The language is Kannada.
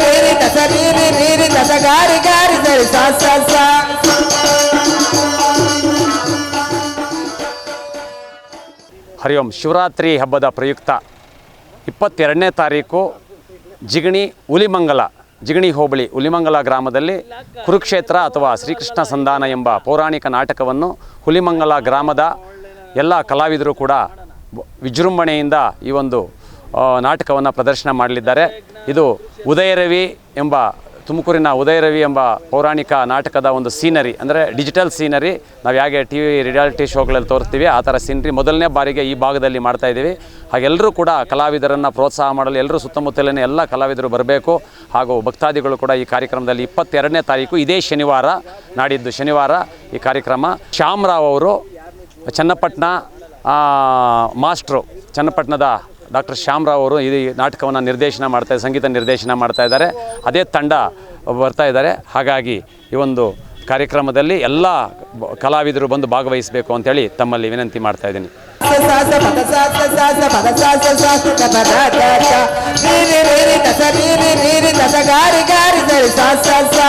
ರೀರಿ ದಸ ರೀರಿ ರೀರಿ ದಸ, ಗಾರಿ ಗಾರಿ ಸರಿ ಸಾ ಸಾ ಸಾ. ಹರಿ ಓಂ ಶಿವರಾತ್ರಿ ಹಬ್ಬದ ಪ್ರಯುಕ್ತ. ಇಪ್ಪತ್ತೆರಡನೇ ತಾರೀಕು ಜಿಗಣಿ ಹುಲಿಮಂಗಲ, ಜಿಗಣಿ ಹೋಬಳಿ ಹುಲಿಮಂಗಲ ಗ್ರಾಮದಲ್ಲಿ ಕುರುಕ್ಷೇತ್ರ ಅಥವಾ ಶ್ರೀಕೃಷ್ಣ ಸಂಧಾನ ಎಂಬ ಪೌರಾಣಿಕ ನಾಟಕವನ್ನು ಹುಲಿಮಂಗಲ ಗ್ರಾಮದ ಎಲ್ಲ ಕಲಾವಿದರು ಕೂಡ ವಿಜೃಂಭಣೆಯಿಂದ ಈ ಒಂದು ನಾಟಕವನ್ನು ಪ್ರದರ್ಶನ ಮಾಡಲಿದ್ದಾರೆ. ಇದು ಉದಯರವಿ ಎಂಬ, ತುಮಕೂರಿನ ಉದಯರವಿ ಎಂಬ ಪೌರಾಣಿಕ ನಾಟಕದ ಒಂದು ಸೀನರಿ, ಅಂದರೆ ಡಿಜಿಟಲ್ ಸೀನರಿ. ನಾವು ಹೇಗೆ ಟಿ ವಿ ರಿಯಾಲಿಟಿ ಶೋಗಳಲ್ಲಿ ತೋರಿಸ್ತೀವಿ, ಆ ಥರ ಸೀನರಿ ಮೊದಲನೇ ಬಾರಿಗೆ ಈ ಭಾಗದಲ್ಲಿ ಮಾಡ್ತಾ ಇದ್ದೀವಿ. ಹಾಗೆಲ್ಲರೂ ಕೂಡ ಕಲಾವಿದರನ್ನು ಪ್ರೋತ್ಸಾಹ ಮಾಡಲು, ಎಲ್ಲರೂ ಸುತ್ತಮುತ್ತಲಿನ ಎಲ್ಲ ಕಲಾವಿದರು ಬರಬೇಕು. ಹಾಗೂ ಭಕ್ತಾದಿಗಳು ಕೂಡ ಈ ಕಾರ್ಯಕ್ರಮದಲ್ಲಿ ಇಪ್ಪತ್ತೆರಡನೇ ತಾರೀಕು, ಇದೇ ಶನಿವಾರ ನಾಡಿದ್ದು ಶನಿವಾರ ಈ ಕಾರ್ಯಕ್ರಮ. ಶ್ಯಾಮರಾವ್ ಅವರು, ಚನ್ನಪಟ್ಟಣ ಮಾಸ್ಟ್ರು ಚನ್ನಪಟ್ಟಣದ ಡಾಕ್ಟರ್ ಶ್ಯಾಮ್ರಾವ್ ಅವರು ಈ ನಾಟಕವನ್ನು ನಿರ್ದೇಶನ ಮಾಡ್ತಾ ಸಂಗೀತ ನಿರ್ದೇಶನ ಮಾಡ್ತಾ ಇದ್ದಾರೆ ಅದೇ ತಂಡ ಬರ್ತಾ ಇದ್ದಾರೆ ಹಾಗಾಗಿ ಈ ಒಂದು ಕಾರ್ಯಕ್ರಮದಲ್ಲಿ ಎಲ್ಲ ಕಲಾವಿದರು ಬಂದು ಭಾಗವಹಿಸಬೇಕು ಅಂತೇಳಿ ತಮ್ಮಲ್ಲಿ ವಿನಂತಿ ಮಾಡ್ತಾ ಇದ್ದೀನಿ ಸಾ